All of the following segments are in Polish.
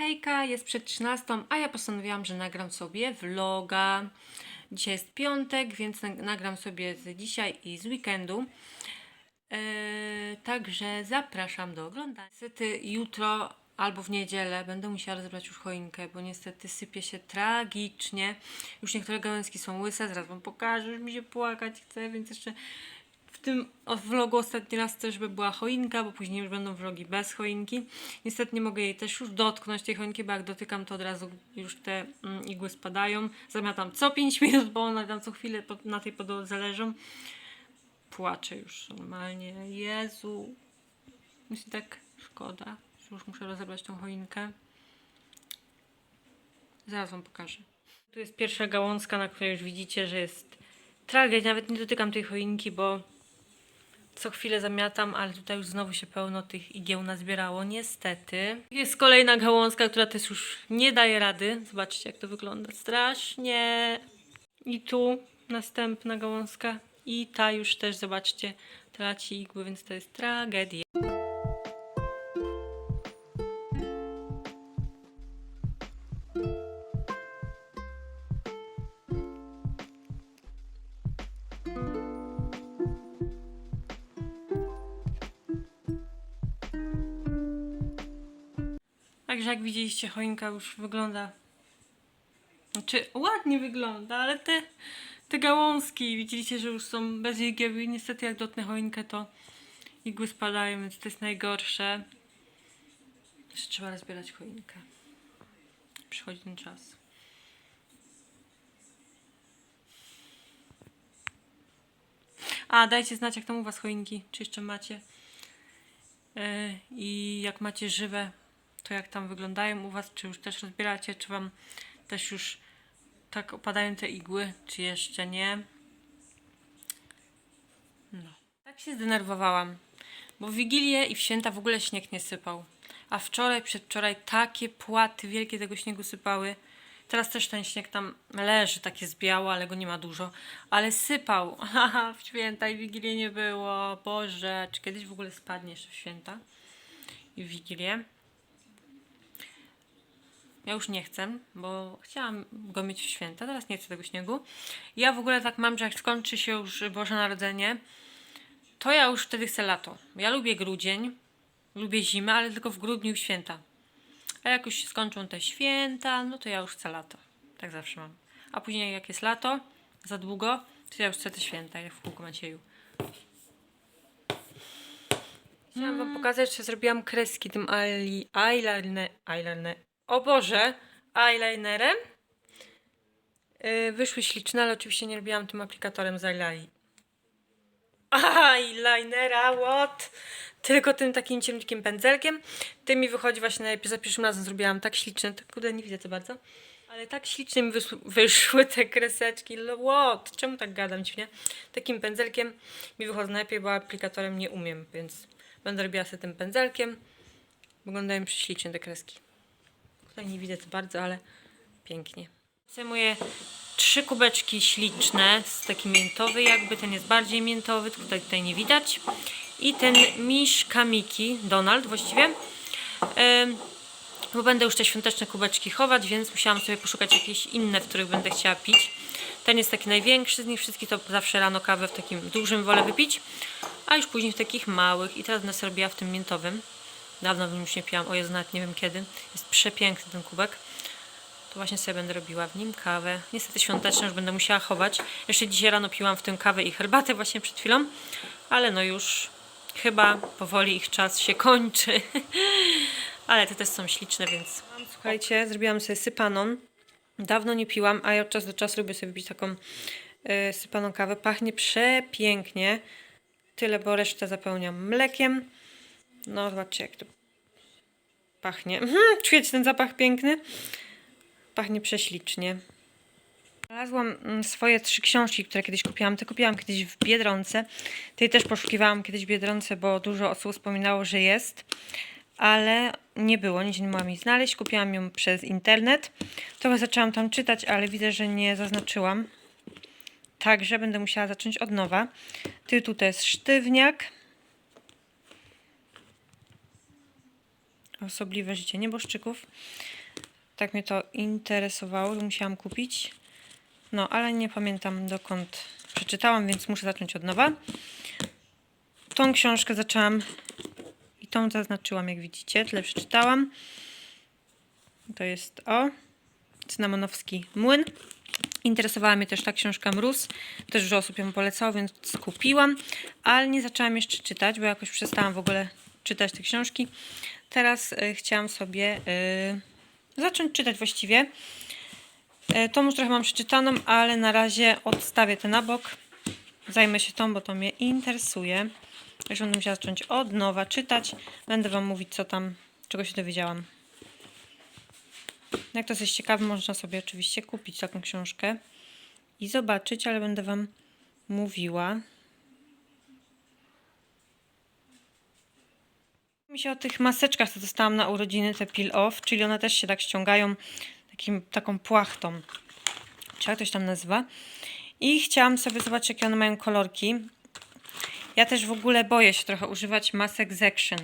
Hejka, jest przed 13, a ja postanowiłam, że nagram sobie vloga. Dzisiaj jest piątek, więc nag- nagram sobie z dzisiaj i z weekendu. Eee, także zapraszam do oglądania. Niestety jutro albo w niedzielę będę musiała rozebrać już choinkę, bo niestety sypie się tragicznie. Już niektóre gałęzki są łyse, zaraz wam pokażę, już mi się płakać chce, więc jeszcze tym vlogu ostatni raz też by była choinka, bo później już będą vlogi bez choinki. Niestety nie mogę jej też już dotknąć tej choinki, bo jak dotykam to od razu już te mm, igły spadają. Zamiatam co 5 minut, bo one tam co chwilę na tej podłodze leżą. Płaczę już normalnie. Jezu. Się tak szkoda, że już muszę rozebrać tą choinkę. Zaraz wam pokażę. Tu jest pierwsza gałązka, na której już widzicie, że jest tragedia. Nawet nie dotykam tej choinki, bo co chwilę zamiatam, ale tutaj już znowu się pełno tych igieł nazbierało, niestety. Jest kolejna gałązka, która też już nie daje rady. Zobaczcie, jak to wygląda. Strasznie. I tu następna gałązka. I ta już też, zobaczcie, traci igły, więc to jest tragedia. Także jak widzieliście, choinka już wygląda. Znaczy, ładnie wygląda, ale te, te gałązki, widzieliście, że już są bez igieł i niestety jak dotnę choinkę, to igły spadają, więc to jest najgorsze. Jeszcze trzeba rozbierać choinkę. Przychodzi ten czas. A, dajcie znać, jak tam u Was choinki, czy jeszcze macie. Yy, I jak macie żywe, to jak tam wyglądają u Was, czy już też rozbieracie, czy Wam też już tak opadają te igły, czy jeszcze nie. No. Tak się zdenerwowałam, bo w Wigilię i w święta w ogóle śnieg nie sypał. A wczoraj, przedwczoraj takie płaty wielkie tego śniegu sypały. Teraz też ten śnieg tam leży, tak jest biało, ale go nie ma dużo. Ale sypał. Haha, w święta i Wigilię nie było. Boże, czy kiedyś w ogóle spadnie jeszcze w święta i w Wigilię? Ja już nie chcę, bo chciałam go mieć w święta, teraz nie chcę tego śniegu. Ja w ogóle tak mam, że jak skończy się już Boże Narodzenie, to ja już wtedy chcę lato. Ja lubię grudzień, lubię zimę, ale tylko w grudniu święta. A jak już się skończą te święta, no to ja już chcę lato. Tak zawsze mam. A później jak jest lato, za długo, to ja już chcę te święta, jak w kółku Macieju. Chciałam wam pokazać, że zrobiłam kreski tym eyeli- eyeliner, eyeliner, o Boże, eyelinerem. Yy, wyszły śliczne, ale oczywiście nie robiłam tym aplikatorem z eyeliner. Eyelinera, what? Tylko tym takim ciemnikiem pędzelkiem. Tym mi wychodzi właśnie najlepiej. Za pierwszym razem zrobiłam tak śliczne, to kurde nie widzę to bardzo. Ale tak ślicznie mi wyszły, te kreseczki. What? Czemu tak gadam dziwnie? Takim pędzelkiem mi wychodzą najlepiej, bo aplikatorem nie umiem, więc będę robiła sobie tym pędzelkiem. Wyglądają prześlicznie te kreski. Nie widzę to bardzo, ale pięknie. Zajmuję trzy kubeczki śliczne, z taki miętowy jakby, ten jest bardziej miętowy, tutaj, tutaj nie widać. I ten Misz Kamiki, Donald właściwie. Ym, bo będę już te świąteczne kubeczki chować, więc musiałam sobie poszukać jakieś inne, w których będę chciała pić. Ten jest taki największy z nich wszystkich, to zawsze rano kawę w takim dużym wolę wypić, a już później w takich małych. I teraz będę sobie robiła w tym miętowym. Dawno w nim już nie piłam, o Jezu, nawet nie wiem kiedy. Jest przepiękny ten kubek. To właśnie sobie będę robiła w nim kawę. Niestety świąteczną już będę musiała chować. Jeszcze dzisiaj rano piłam w tym kawę i herbatę właśnie przed chwilą, ale no już chyba powoli ich czas się kończy. ale te też są śliczne, więc... Słuchajcie, zrobiłam sobie sypaną. Dawno nie piłam, a ja od czasu do czasu lubię sobie pić taką y, sypaną kawę. Pachnie przepięknie. Tyle, bo resztę zapełniam mlekiem. No, zobaczcie, jak to pachnie. Mhm, czujecie ten zapach piękny? Pachnie prześlicznie. Znalazłam mm, swoje trzy książki, które kiedyś kupiłam. Te kupiłam kiedyś w Biedronce. Tej też poszukiwałam kiedyś w Biedronce, bo dużo osób wspominało, że jest. Ale nie było, nigdzie nie mogłam jej znaleźć. Kupiłam ją przez internet. Trochę zaczęłam tam czytać, ale widzę, że nie zaznaczyłam. Także będę musiała zacząć od nowa. Tytuł to jest Sztywniak. Osobliwe życie nieboszczyków. Tak mnie to interesowało, że musiałam kupić. No, ale nie pamiętam dokąd przeczytałam, więc muszę zacząć od nowa. Tą książkę zaczęłam i tą zaznaczyłam, jak widzicie. Tyle przeczytałam. To jest o cynamonowski młyn. Interesowała mnie też ta książka Mróz. Też dużo osób ją polecało, więc kupiłam. Ale nie zaczęłam jeszcze czytać, bo jakoś przestałam w ogóle czytać te książki. Teraz y, chciałam sobie y, zacząć czytać właściwie. Y, tą już trochę mam przeczytaną, ale na razie odstawię to na bok. Zajmę się tą, bo to mnie interesuje. Już będę musiała zacząć od nowa czytać. Będę Wam mówić, co tam, czego się dowiedziałam. Jak to jest ciekawe, można sobie oczywiście kupić taką książkę i zobaczyć, ale będę Wam mówiła. Mi się o tych maseczkach, co dostałam na urodziny, te peel off, czyli one też się tak ściągają takim, taką płachtą. Czy jak to się tam nazywa? I chciałam sobie zobaczyć, jakie one mają kolorki. Ja też w ogóle boję się trochę używać masek z Action,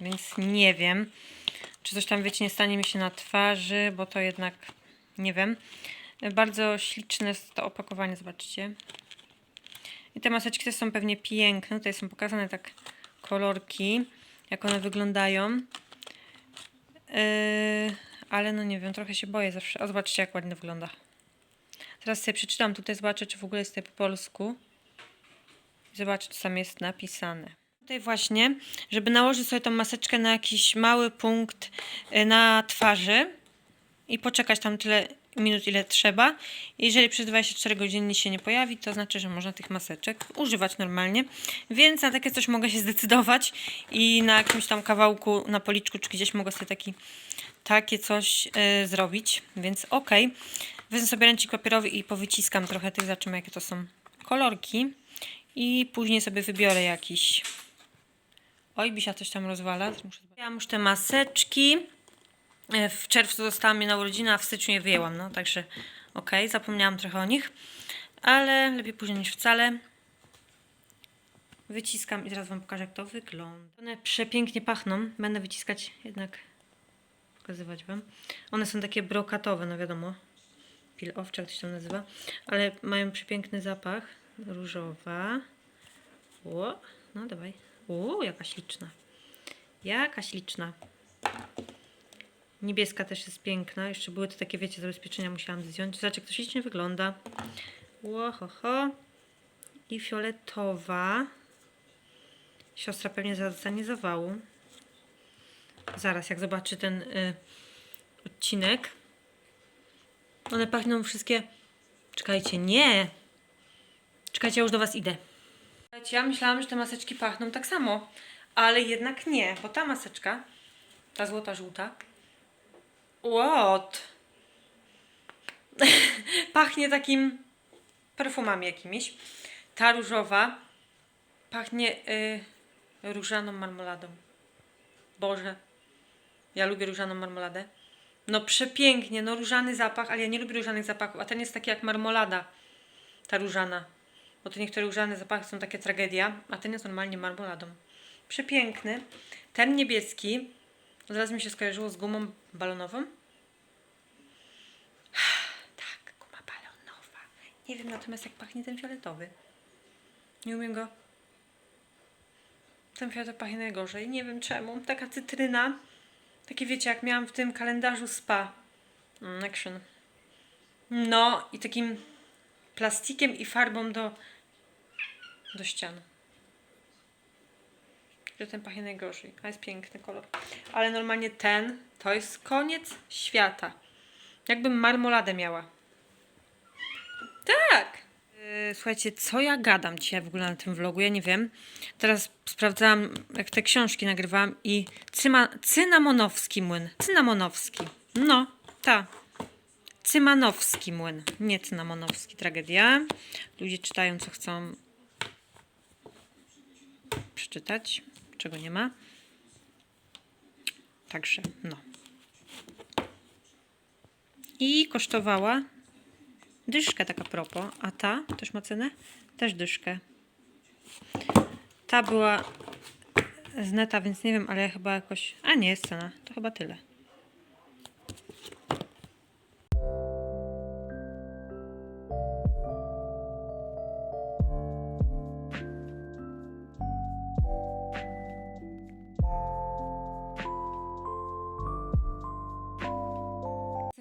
więc nie wiem, czy coś tam, wiecie, nie stanie mi się na twarzy, bo to jednak, nie wiem. Bardzo śliczne jest to opakowanie, zobaczcie. I te maseczki też są pewnie piękne. Tutaj są pokazane tak kolorki, jak one wyglądają. Yy, ale no nie wiem, trochę się boję zawsze. O, zobaczcie, jak ładnie wygląda. Teraz sobie przeczytam tutaj, zobaczę, czy w ogóle jest tutaj po polsku. Zobaczę, co tam jest napisane. Tutaj właśnie, żeby nałożyć sobie tą maseczkę na jakiś mały punkt y, na twarzy i poczekać tam tyle minut, ile trzeba. Jeżeli przez 24 godziny się nie pojawi, to znaczy, że można tych maseczek używać normalnie. Więc na takie coś mogę się zdecydować i na jakimś tam kawałku, na policzku, czy gdzieś mogę sobie taki, takie coś y, zrobić. Więc okej. Wezmę sobie ręcznik papierowy i powyciskam trochę tych, zobaczymy jakie to są kolorki. I później sobie wybiorę jakiś. Oj, Bisia coś tam rozwala. Muszę... Ja już te maseczki. E, W czerwcu dostałam je na urodziny, a w styczniu je wyjęłam. No, także okej, zapomniałam trochę o nich. Ale lepiej później niż wcale. Wyciskam i zaraz Wam pokażę, jak to wygląda. One przepięknie pachną. Będę wyciskać jednak, pokazywać Wam. One są takie brokatowe, no wiadomo. Peel off, czy jak to się tam nazywa. Ale mają przepiękny zapach. Różowa. O, no dawaj. O, jaka śliczna. Jaka śliczna. Niebieska też jest piękna. Jeszcze były to takie, wiecie, zabezpieczenia musiałam zdjąć. Zobacz, jak to ślicznie wygląda. Ło, ho, ho. I fioletowa. Siostra pewnie zaraz dostanie zawału. Zaraz, jak zobaczy ten y, odcinek. One pachną wszystkie... Czekajcie, nie! Czekajcie, ja już do Was idę. Słuchajcie, ja myślałam, że te maseczki pachną tak samo, ale jednak nie, bo ta maseczka, ta złota żółta, what? pachnie takim perfumami jakimiś. Ta różowa pachnie y, różaną marmoladą. Boże, ja lubię różaną marmoladę. No przepięknie, no różany zapach, ale ja nie lubię różanych zapachów, a ten jest taki jak marmolada, ta różana. Bo to niektóre różane zapachy są takie tragedia, a ten jest normalnie marmoladą. Przepiękny. Ten niebieski, od razu mi się skojarzyło z gumą balonową. Tak, guma balonowa. Nie wiem natomiast jak pachnie ten fioletowy. Nie umiem go. Ten fioletowy pachnie najgorzej. Nie wiem czemu. Taka cytryna. Takie wiecie, jak miałam w tym kalendarzu spa. Mm, action. No i takim plastikiem i farbą do, do ścian. Że ten pachnie najgorzej, a jest piękny kolor. Ale normalnie ten to jest koniec świata. Jakbym marmoladę miała. Tak! Yy, Słuchajcie, co ja gadam dzisiaj w ogóle na tym vlogu? Ja nie wiem. Teraz sprawdzałam, jak te książki nagrywałam i cyma, cynamonowski młyn. Cynamonowski. No, ta. Cymanowski młyn, nie cynamonowski. Tragedia. Ludzie czytają, co chcą przeczytać, czego nie ma. Także, no. I kosztowała dyszkę, taka propos. A ta też ma cenę? Też dyszkę. Ta była z neta, więc nie wiem, ale chyba jakoś... A nie, jest cena. To chyba tyle.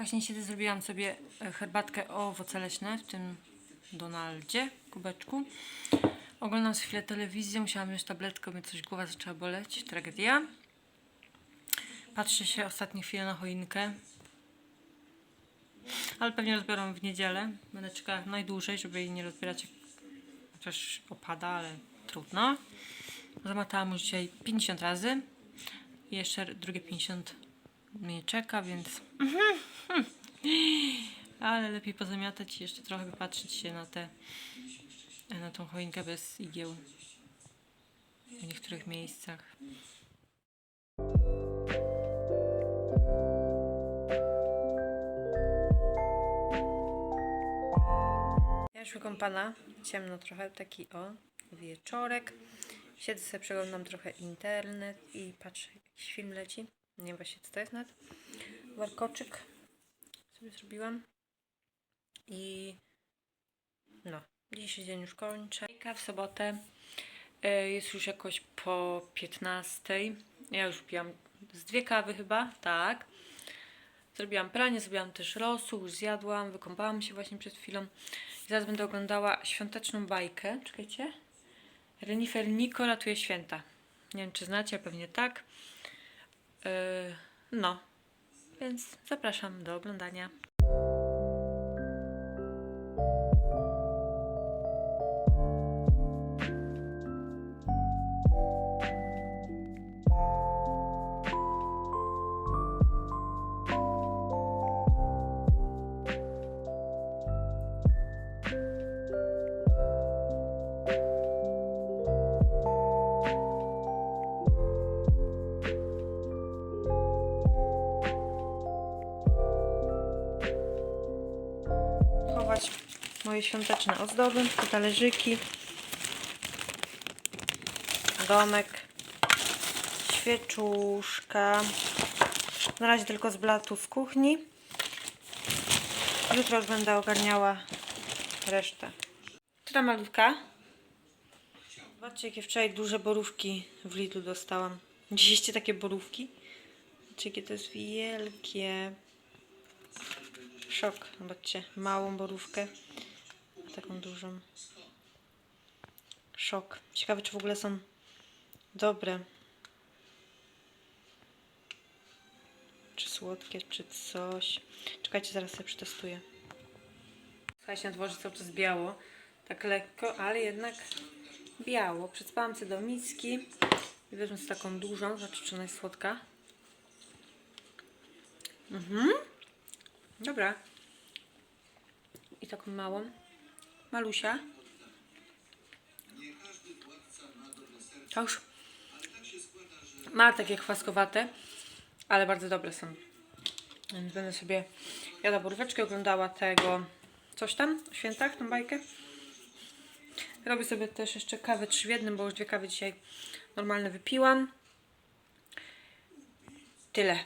Właśnie siedzę, zrobiłam sobie e, herbatkę o owoce leśne w tym Donaldzie, kubeczku. Oglądam sobie chwilę telewizję, musiałam już tabletkę, więc coś głowa zaczęła boleć. Tragedia. Patrzę się ostatnie chwile na choinkę. Ale pewnie rozbiorą w niedzielę. Będę czekała najdłużej, żeby jej nie rozbierać. Chociaż opada, ale trudno. Zamatałam już dzisiaj 50 razy. I jeszcze drugie 50 mnie czeka, więc... Ale lepiej pozamiatać i jeszcze trochę wypatrzeć się na te na tą choinkę bez igieł w niektórych miejscach. Ja już wykąpana, ciemno trochę, taki o, wieczorek. Siedzę sobie, przeglądam trochę internet i patrzę, jakiś film leci. Nie właśnie co to jest nawet. Warkoczyk sobie zrobiłam. I no, dzisiejszy dzień już kończę. W sobotę e, jest już jakoś po 15. Ja już piłam z dwie kawy chyba, tak. Zrobiłam pranie, zrobiłam też rosół, już zjadłam, wykąpałam się właśnie przed chwilą. I zaraz będę oglądała świąteczną bajkę. Czekajcie. Renifer Niko ratuje święta. Nie wiem, czy znacie, pewnie tak. E, no, więc zapraszam do oglądania. Moje świąteczne ozdoby, te talerzyki, domek, świeczuszka. Na razie tylko z blatu z kuchni. Jutro już będę ogarniała resztę. Czy ta malutka? Zobaczcie, jakie wczoraj duże borówki w Lidlu dostałam. Widzieliście takie borówki? Zobaczcie, jakie to jest wielkie. Szok, zobaczcie, małą borówkę, taką dużą. Szok. Ciekawe, czy w ogóle są dobre. Czy słodkie, czy coś. Czekajcie, zaraz sobie przetestuję. Słuchajcie, na dworze cały czas biało. Tak lekko, ale jednak biało. Przedspałam sobie do miski i wezmę taką dużą. Zobaczcie, czy ona jest słodka. Mhm. Dobra. I taką małą. Malusia. To już ma takie chwaskowate, ale bardzo dobre są. Więc będę sobie jadła boróweczkę, oglądała tego coś tam o świętach, tą bajkę. Robię sobie też jeszcze kawę trzy w jednym, bo już dwie kawy dzisiaj normalne wypiłam. Tyle.